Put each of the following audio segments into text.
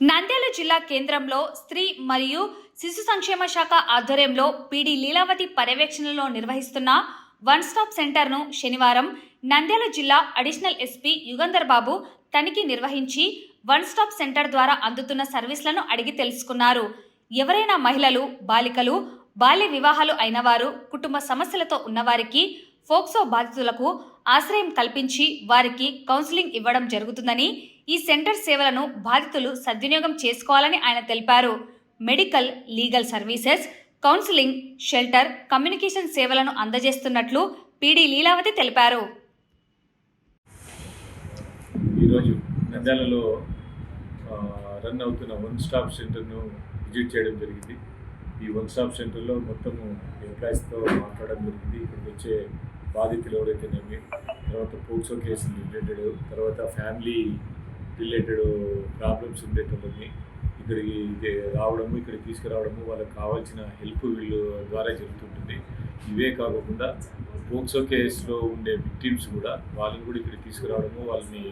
నంద్యాల జిల్లా కేంద్రంలో స్త్రీ మరియు శిశు సంక్షేమ శాఖ ఆధ్వర్యంలో పీడి లీలావతి పర్యవేక్షణలో నిర్వహిస్తున్న వన్ స్టాప్ సెంటర్ను శనివారం నంద్యాల జిల్లా అడిషనల్ ఎస్పీ యుగంధర్ బాబు తనిఖీ నిర్వహించి వన్ స్టాప్ సెంటర్ ద్వారా అందుతున్న సర్వీసులను అడిగి తెలుసుకున్నారు. ఎవరైనా మహిళలు బాలికలు బాల్య వివాహాలు అయినవారు కుటుంబ సమస్యలతో ఉన్నవారికి ఫోక్సో బాధితులకు ఆశ్రయం కల్పించి వారికి కౌన్సిలింగ్ ఇవ్వడం జరుగుతుందని ఈ సెంటర్ సేవలను బాధితులు సద్వినియోగం చేసుకోవాలని ఆయన తెలిపారు. Medical legal services counselling shelter communication సేవలను అందజేస్తున్నట్లు పీడీ లీలావతి తెలిపారు. ఈరోజు నంద్యాలలో రన్ అవుతున్న వన్ స్టాప్ సెంటర్ను విజిట్ చేయడం జరిగింది. ఈ వన్ స్టాప్ సెంటర్లో మొత్తము ఎంప్లాయీస్తో మాట్లాడడం జరిగింది. ఇక్కడికి వచ్చే బాధితులు ఎవరైతేనేమి తర్వాత పోక్సో కేసులు రిలేటెడ్ తర్వాత ఫ్యామిలీ రిలేటెడ్ ప్రాబ్లమ్స్ ఉండేటోళ్ళని ఇక్కడికి రావడము ఇక్కడికి తీసుకురావడము వాళ్ళకి కావాల్సిన హెల్ప్ వీళ్ళు ద్వారా జరుగుతుంటుంది. ఇవే కాకుండా పోక్సో కేసులో ఉండే విక్టిమ్స్ కూడా వాళ్ళని కూడా ఇక్కడికి తీసుకురావడము వాళ్ళని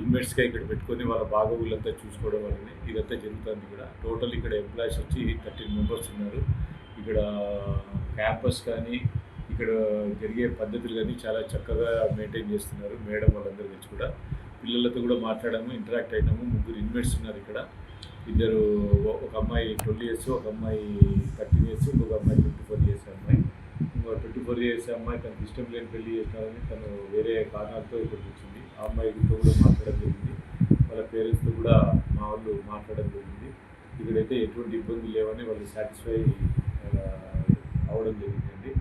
ఇన్వెస్ట్గా ఇక్కడ పెట్టుకొని వాళ్ళ బాగోగులంతా చూసుకోవడం వల్లనే ఇదంతా జరుగుతుంది ఇక్కడ. టోటల్ ఇక్కడ ఎంప్లాయీస్ వచ్చి థర్టీన్ మెంబర్స్ ఉన్నారు. ఇక్కడ క్యాంపస్ కానీ ఇక్కడ జరిగే పద్ధతులు కానీ చాలా చక్కగా మెయింటైన్ చేస్తున్నారు మేడం వాళ్ళందరి గురించి కూడా. పిల్లలతో కూడా మాట్లాడాము ఇంటరాక్ట్ అయినాము. ముగ్గురు ఇన్వెస్ట్ ఉన్నారు ఇక్కడ. ఇద్దరు ఒక అమ్మాయి ట్వంటీ ఇయర్స్ ఒక అమ్మాయి థర్టీన్ ఇయర్స్ ఇంకొక అమ్మాయి ట్వంటీ ఫోర్ ఇయర్స్ అమ్మాయి. ఇంకో ట్వంటీ ఫోర్ ఇయర్స్ అమ్మాయి తనకి ఇష్టం లేని పెళ్ళి చేసినారని తను వేరే కారణాలతో ఇక్కడికి వచ్చింది ఆ అమ్మాయితో కూడా మాట్లాడడం జరిగింది. వాళ్ళ పేరెంట్స్తో కూడా మా వాళ్ళు మాట్లాడడం జరిగింది. ఇక్కడైతే ఎటువంటి ఇబ్బందులు లేవని వాళ్ళు సాటిస్ఫై అవడం జరిగిందండి.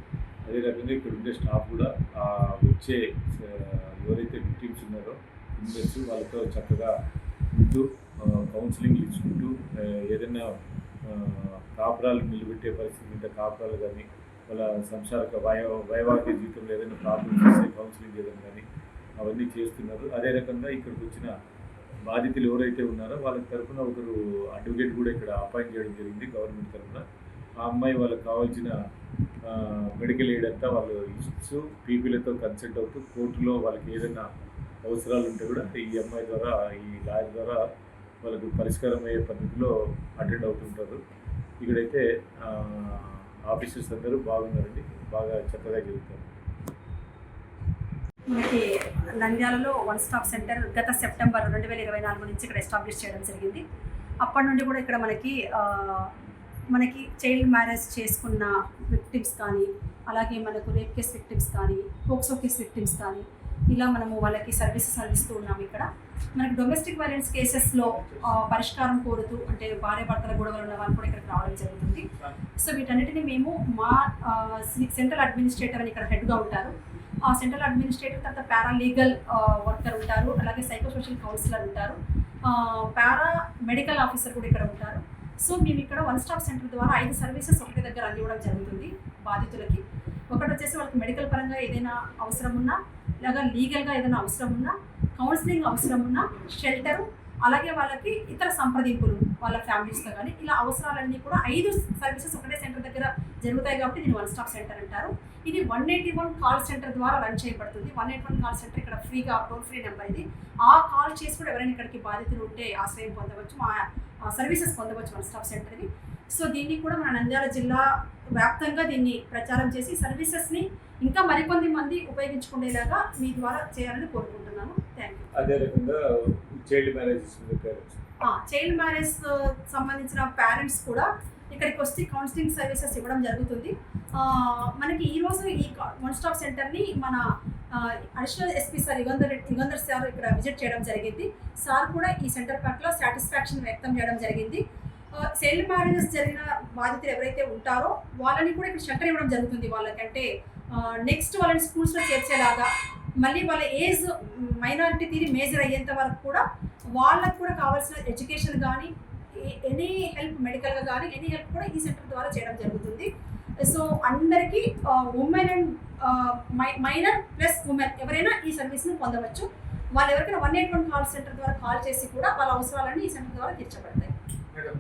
అదే రకంగా ఇక్కడ ఉండే స్టాఫ్ కూడా వచ్చే ఎవరైతే విక్టిమ్స్ ఉన్నారో ఇన్వెస్ట్ వాళ్ళతో చక్కగా ఉంటూ కౌన్సిలింగ్ ఇచ్చుకుంటూ ఏదైనా కాపురాలు నిలబెట్టే పరిస్థితి ఇంత కాపురాలు కానీ వాళ్ళ సంసారక వయ వైవాహిక జీవితంలో ఏదైనా ప్రాబ్లమ్స్ వస్తే కౌన్సిలింగ్ చేయడం కానీ అవన్నీ చేస్తున్నారు. అదే రకంగా ఇక్కడికి వచ్చిన బాధితులు ఎవరైతే ఉన్నారో వాళ్ళ తరఫున ఒకరు అడ్వకేట్ కూడా ఇక్కడ అపాయింట్ చేయడం జరిగింది గవర్నమెంట్ తరఫున ఆ అమ్మాయి వాళ్ళకి కావాల్సిన మెడికల్ ఎయిడ్ అంతా వాళ్ళు ఇస్తూ పీపీలతో కన్సల్ట్ అవుతూ కోర్టులో వాళ్ళకి ఏదైనా అవసరాలు ఉంటే కూడా ఈ అమ్మాయి ద్వారా ఈ లాయర్ ద్వారా వాళ్ళకు పరిష్కారం అయ్యే పద్ధతిలో అటెండ్ అవుతుంటారు. ఇక్కడైతే ఆఫీసర్స్ అందరూ బాగున్నారండి. బాగా చక్కగా జరుగుతారు. మనకి నంద్యాలలో వన్ స్టాప్ సెంటర్ గత సెప్టెంబర్ రెండు వేల ఇరవై నాలుగు నుంచి ఇక్కడ ఎస్టాబ్లిష్ చేయడం జరిగింది. అప్పటి నుండి కూడా ఇక్కడ మనకి మనకి చైల్డ్ మ్యారేజ్ చేసుకున్న విక్టిమ్స్ కానీ అలాగే మనకు రేప్ కేస్ విక్టిమ్స్ కానీ పోక్సో కేస్ విక్టిమ్స్ కానీ ఇలా మనము వాళ్ళకి సర్వీసెస్ అందిస్తూ ఉన్నాము ఇక్కడ. మనకి డొమెస్టిక్ వైలెన్స్ కేసెస్లో పరిష్కారం కోరుతూ అంటే భార్య భర్తల గొడవలు ఉన్న వాళ్ళు కూడా ఇక్కడికి రావడం జరుగుతుంది. సో వీటన్నిటిని మేము మా సెంట్రల్ అడ్మినిస్ట్రేటర్ అని ఇక్కడ హెడ్గా ఉంటారు. ఆ సెంట్రల్ అడ్మినిస్ట్రేటర్ తర్వాత పారాలీగల్ వర్కర్ ఉంటారు. అలాగే సైకోసోషల్ కౌన్సిలర్ ఉంటారు. పారా మెడికల్ ఆఫీసర్ కూడా ఇక్కడ ఉంటారు. సో మేము ఇక్కడ వన్ స్టాప్ సెంటర్ ద్వారా ఐదు సర్వీసెస్ ఒకటి దగ్గర అందివ్వడం జరుగుతుంది బాధితులకి. ఒకటి వచ్చేసి వాళ్ళకి మెడికల్ పరంగా ఏదైనా అవసరం ఉన్నా ఇలాగా లీగల్గా ఏదైనా అవసరం ఉన్నా కౌన్సిలింగ్ అవసరం ఉన్నా షెల్టరు అలాగే వాళ్ళకి ఇతర సంప్రదింపులు వాళ్ళ ఫ్యామిలీస్తో కానీ ఇలా అవసరాలన్నీ కూడా ఐదు సర్వీసెస్ ఒకటే సెంటర్ దగ్గర జరుగుతాయి కాబట్టి దీన్ని వన్ స్టాప్ సెంటర్ అంటారు. ఇది one eighty one call centre ద్వారా రన్ చేయబడుతుంది. One eight one call centre ఇక్కడ ఫ్రీగా టోల్ ఫ్రీ నెంబర్ ఇది. ఆ కాల్ చేసి కూడా ఎవరైనా ఇక్కడికి బాధితులు ఉంటే ఆశ్రయం పొందవచ్చు మా సర్వీసెస్ పొందవచ్చు వన్ స్టాప్ సెంటర్ని సో దీన్ని కూడా మన నంద్యాల జిల్లా వ్యాప్తంగా దీన్ని ప్రచారం చేసి సర్వీసెస్ని ఇంకా మరికొంది మంది ఉపయోగించుకునేలాగా మీ ద్వారా చేయాలని కోరుకుంటున్నాను. థ్యాంక్ యూ అదే రకంగా చైల్డ్ పేరెంట్స్ చైల్డ్ మ్యారేజ్ సంబంధించిన పేరెంట్స్ కూడా ఇక్కడికి వస్తే కౌన్సిలింగ్ సర్వీసెస్ ఇవ్వడం జరుగుతుంది. మనకి ఈరోజు ఈ వన్ స్టాప్ సెంటర్ని మన additional SP sir Yugandhar Reddy- Yugandhar sir ఇక్కడ విజిట్ చేయడం జరిగింది. సార్ కూడా ఈ సెంటర్ పట్ల సాటిస్ఫాక్షన్ వ్యక్తం చేయడం జరిగింది. చైల్డ్ మ్యారేజెస్ జరిగిన బాధితులు ఎవరైతే ఉంటారో వాళ్ళని కూడా ఇక్కడ షెల్టర్ ఇవ్వడం జరుగుతుంది వాళ్ళకంటే. నెక్స్ట్ వాళ్ళని స్కూల్స్లో చేర్చేలాగా మళ్ళీ వాళ్ళ ఏజ్ మైనారిటీ తీరి మేజర్ అయ్యేంత వరకు కూడా వాళ్ళకు కూడా కావాల్సిన ఎడ్యుకేషన్ కానీ ఎనీ హెల్ప్ మెడికల్గా కానీ ఎనీ హెల్ప్ కూడా ఈ సెంటర్ ద్వారా చేయడం జరుగుతుంది. సో అందరికీ women and minor plus women ఎవరైనా ఈ సర్వీస్ని పొందవచ్చు. వాళ్ళు ఎవరికైనా one eight one call centre ద్వారా కాల్ చేసి కూడా వాళ్ళ అవసరాలన్నీ ఈ సెంటర్ ద్వారా తీర్చబడతాయి. మేడం